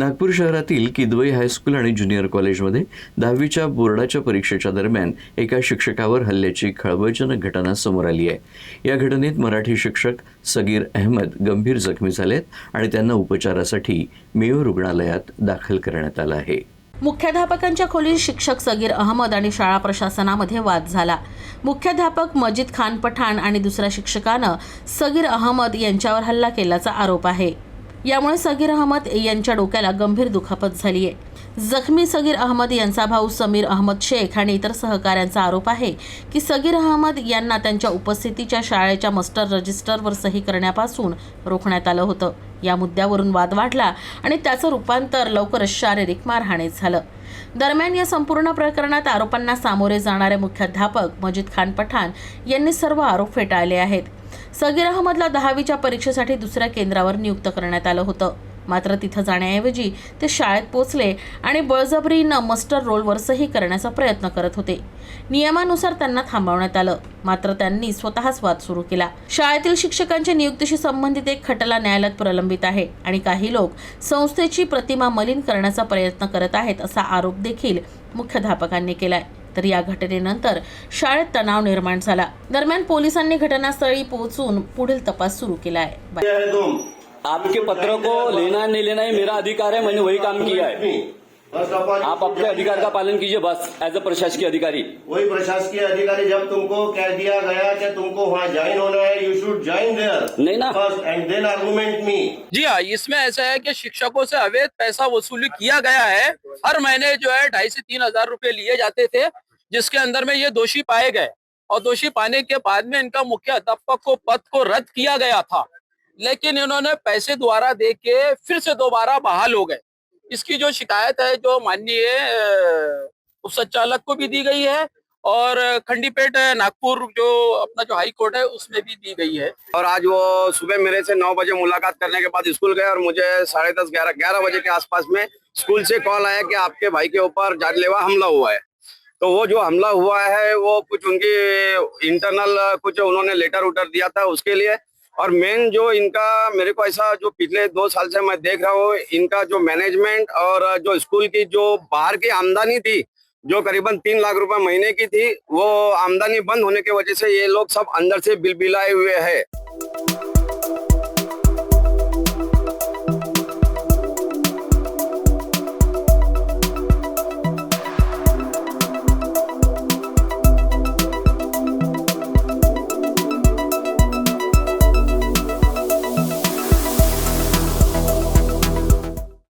नागपूर शहरातील किदवई हायस्कूल आणि ज्युनियर कॉलेजमध्ये दहावीच्या बोर्डाच्या परीक्षेच्या दरम्यान एका शिक्षकावर हल्ल्याची खळबळजनक घटना समोर आली आहे. या घटनेत मराठी शिक्षक सगीर अहमद गंभीर जखमी झालेत आणि त्यांना उपचारासाठी मेयो रुग्णालयात दाखल करण्यात आलं आहे. मुख्याध्यापकांच्या खोलीत शिक्षक सगीर अहमद आणि शाळा प्रशासनामध्ये वाद झाला. मुख्याध्यापक मजिद खान पठाण आणि दुसऱ्या शिक्षकानं सगीर अहमद यांच्यावर हल्ला केल्याचा आरोप आहे. यामुळे सगीर अहमद यांच्या डोक्याला गंभीर दुखापत झाली आहे. जखमी सगीर अहमद यांचा भाऊ समीर अहमद शेख आणि इतर सहकाऱ्यांचा आरोप आहे की सगीर अहमद यांना त्यांच्या उपस्थितीच्या शाळेच्या मस्टर रजिस्टरवर सही करण्यापासून रोखण्यात आलं होतं. या मुद्द्यावरून वाद वाढला आणि त्याचं रूपांतर लवकरच शारीरिक मारहाणीत झालं. दरम्यान या संपूर्ण प्रकरणात आरोपांना सामोरे जाणारे मुख्याध्यापक मजिद खान पठाण यांनी सर्व आरोप फेटाळले आहेत. सगीर अहमदला दहावीच्या परीक्षेसाठी दुसऱ्या केंद्रावर नियुक्त करण्यात आलं होतं. मात्र तिथं जाण्याऐवजी ते शाळेत पोचले आणि बळजबरीनं मस्टर रोलवर सही करण्याचा प्रयत्न करत होते. नियमानुसार त्यांना थांबवण्यात आलं. मात्र त्यांनी स्वतःच वाद सुरू केला. शाळेतील शिक्षकांच्या नियुक्तीशी संबंधित एक खटला न्यायालयात प्रलंबित आहे आणि काही लोक संस्थेची प्रतिमा मलिन करण्याचा प्रयत्न करत आहेत असा आरोप देखील मुख्याध्यापकांनी केलाय. तर या घटनेनंतर शाळेत तणाव निर्माण झाला. दरम्यान पोलिसांनी घटनास्थळी पोहोचून पुढील तपास सुरू केला आहे. है आपके पत्र को लेना नहीं लेना है मेरा अधिकार है मैंने वही काम किया है। आप अपने अधिकार का पालन कीजिए बस एज अ प्रशासकीय अधिकारी। वही प्रशासकीय अधिकारी जब तुमको कह दिया गया कि तुमको वहाँ ज्वाइन होना है नहीं ना। फ़र्स्ट एंड देन आर्गुमेंट मी जी हाँ इसमें ऐसा है कि शिक्षकों से अवैध पैसा वसूली किया गया है। हर महीने जो है ढाई से तीन हज़ार रूपए लिए जाते थे जिसके अंदर में ये दोषी पाए गए। और दोषी पाने के बाद में इनका मुख्य अध्यापक को पद को रद्द किया गया था। लेकिन इन्होंने पैसे द्वारा दे के फिर से दोबारा बहाल हो गए। इसकी जो शिकायत है जो माननीय उप संचालक को भी दी गई है और खंडीपेट, नागपुर जो अपना जो हाई कोर्ट है, उसमें भी दी गई है। और आज वो सुबह मेरे से नौ बजे मुलाकात करने के बाद स्कूल गए और मुझे साढ़े दस, ग्यारह ग्यारह बजे के आसपास में स्कूल से कॉल आया कि आपके भाई के ऊपर जानलेवा हमला हुआ है। तो वो जो हमला हुआ है, वो कुछ उनकी इंटरनल कुछ उन्होंने लेटर उटर दिया था उसके लिए। और मेन जो इनका, मेरे को ऐसा जो पिछले दो साल से मैं देख रहा हूँ, इनका जो मैनेजमेंट और जो स्कूल की जो बाहर की आमदनी थी जो करीबन तीन लाख रुपए महीने की थी वो आमदनी बंद होने की वजह से ये लोग सब अंदर से बिल बिलाए हुए हैं।